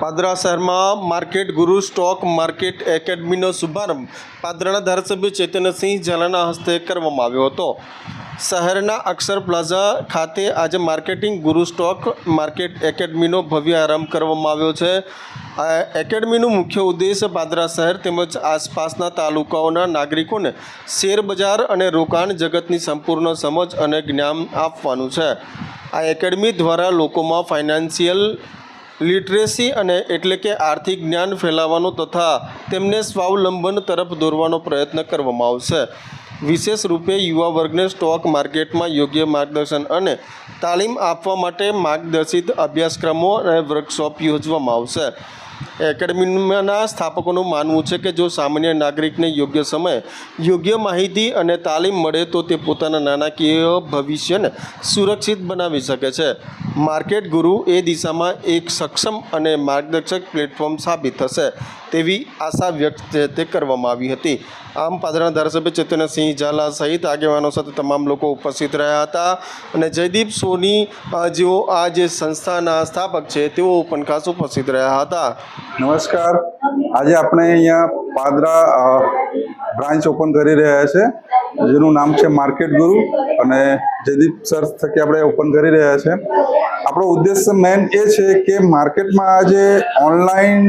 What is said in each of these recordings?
પાદરા શહેરમાં માર્કેટ ગુરુ stock market એકેડમીનો શુભારંભ પાદરાના ધારાસભ્ય ચેતનસિંહ ઝાલાના હસ્તે કરવામાં આવ્યો હતો. શહેરના અક્ષર પ્લાઝા ખાતે આજે માર્કેટિંગ ગુરુ સ્ટોક માર્કેટ એકેડમીનો ભવ્ય આરંભ કરવામાં આવ્યો છે. આ એકેડમીનું મુખ્ય ઉદ્દેશ પાદરા શહેર તેમજ આસપાસના તાલુકાઓના નાગરિકોને શેર બજાર અને રોકાણ જગતની સંપૂર્ણ સમજ અને જ્ઞાન આપવાનું છે. આ એકેડમી દ્વારા લોકોમાં ફાઇનાન્શિયલ લિટરેસી અને એટલે કે આર્થિક જ્ઞાન ફેલાવવાનો તથા તેમને સ્વાવલંબન તરફ દોરવાનો પ્રયત્ન કરવામાં આવશે. વિશેષ રૂપે યુવા વર્ગને સ્ટોક માર્કેટમાં યોગ્ય માર્ગદર્શન અને તાલીમ આપવા માટે માર્ગદર્શિત અભ્યાસક્રમો અને વર્કશોપ યોજવામાં આવશે. એકેડમીના સ્થાપકોનું માનવું છે કે જો સામાન્ય નાગરિકને યોગ્ય સમયે યોગ્ય માહિતી અને તાલીમ મળે તો તે પોતાના નાણાકીય ભવિષ્યને સુરક્ષિત બનાવી શકે છે. માર્કેટ ગુરુ એ દિશામાં એક સક્ષમ અને માર્ગદર્શક પ્લેટફોર્મ સાબિત થશે. તેવી આશા વ્યક્ત તે કરવામાં આવી હતી. આમ પાદરના ધારાસભ્ય ચેતનસિંહ ઝાલા સહિત આગેવાનો સાથે તમામ લોકો ઉપસ્થિત રહ્યા હતા અને જયદીપ સોની જેઓ આ જે સંસ્થાના સ્થાપક છે, તેઓ પણ ખાસ ઉપસ્થિત રહ્યા હતા. નમસ્કાર. આજે આપણે અહીંયા પાદરા બ્રાન્ચ ઓપન કરી રહ્યા છે. જેનું નામ છે માર્કેટ ગુરુ અને જયદીપ સર થકી આપણે ઓપન કરી રહ્યા છે. આપણો ઉદ્દેશ્ય મેન એ છે કે માર્કેટમાં આજે ઓનલાઈન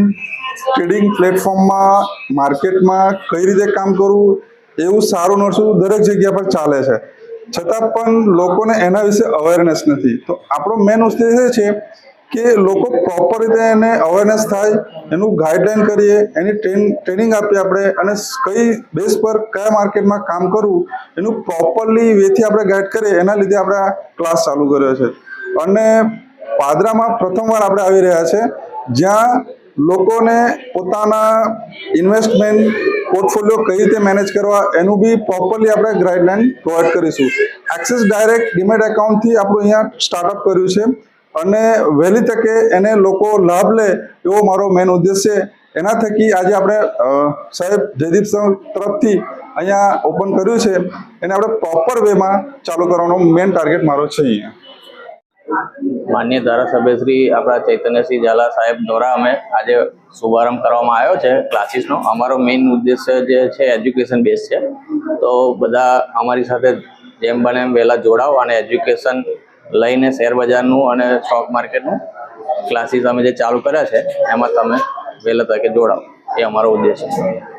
ટ્રેડિંગ પ્લેટફોર્મમાં માર્કેટમાં કઈ રીતે કામ કરવું, એવું સારું નરસું દરેક જગ્યા પર ચાલે છે. છતાં પણ લોકોને એના વિશે અવેરનેસ નથી. તો આપણો મેન ઉદ્દેશ એ છે કે લોકો પ્રોપર રીતે એને અવેરનેસ થાય, એનું ગાઈડલાઈન કરીએ, એની ટ્રેન ટ્રેનિંગ આપીએ આપણે અને કઈ બેઝ પર કયા માર્કેટમાં કામ કરવું, એનું પ્રોપરલી વેથી આપણે ગાઈડ કરીએ, એના લીધે આપણે ક્લાસ ચાલુ કર્યો છે. અને પાદરામાં પ્રથમવાર આપણે આવી રહ્યા છે, જ્યાં લોકોને પોતાના ઇન્વેસ્ટમેન્ટ પોર્ટફોલિયો કઈ રીતે મેનેજ કરવા, એનું બી પ્રોપરલી આપણે ગાઈડલાઇન પ્રોવાઈડ કરીશું. એક્સિસ ડાયરેક્ટ ડિમેટ એકાઉન્ટથી આપણું અહીંયા સ્ટાર્ટઅપ કર્યું છે અને વહેલી તકે એને લોકો લાભ લે એવો મારો મેન ઉદ્દેશ છે. એના થકી આજે આપણે સાહેબ જયદીપ તરફથી અહીંયા ઓપન કર્યું છે. એને આપણે પ્રોપર વેમાં ચાલુ કરવાનો મેન ટાર્ગેટ મારો છે અહીંયા. માન્ય ધારાસભ્ય શ્રી આપણા ચૈતન્યસિંહ ઝાલા સાહેબ દ્વારા અમે આજે શુભારંભ કરવામાં આવ્યો છે ક્લાસીસનો. અમારો મેઇન ઉદ્દેશ્ય જે છે એજ્યુકેશન બેઝ છે. તો બધા અમારી સાથે જેમ બને એમ વહેલા જોડાઓ અને એજ્યુકેશન લઈને શેર બજારનું અને સ્ટોક માર્કેટનું ક્લાસીસ અમે જે ચાલુ કર્યા છે, એમાં તમે વહેલા તકે જોડાઓ. એ અમારો ઉદ્દેશ છે.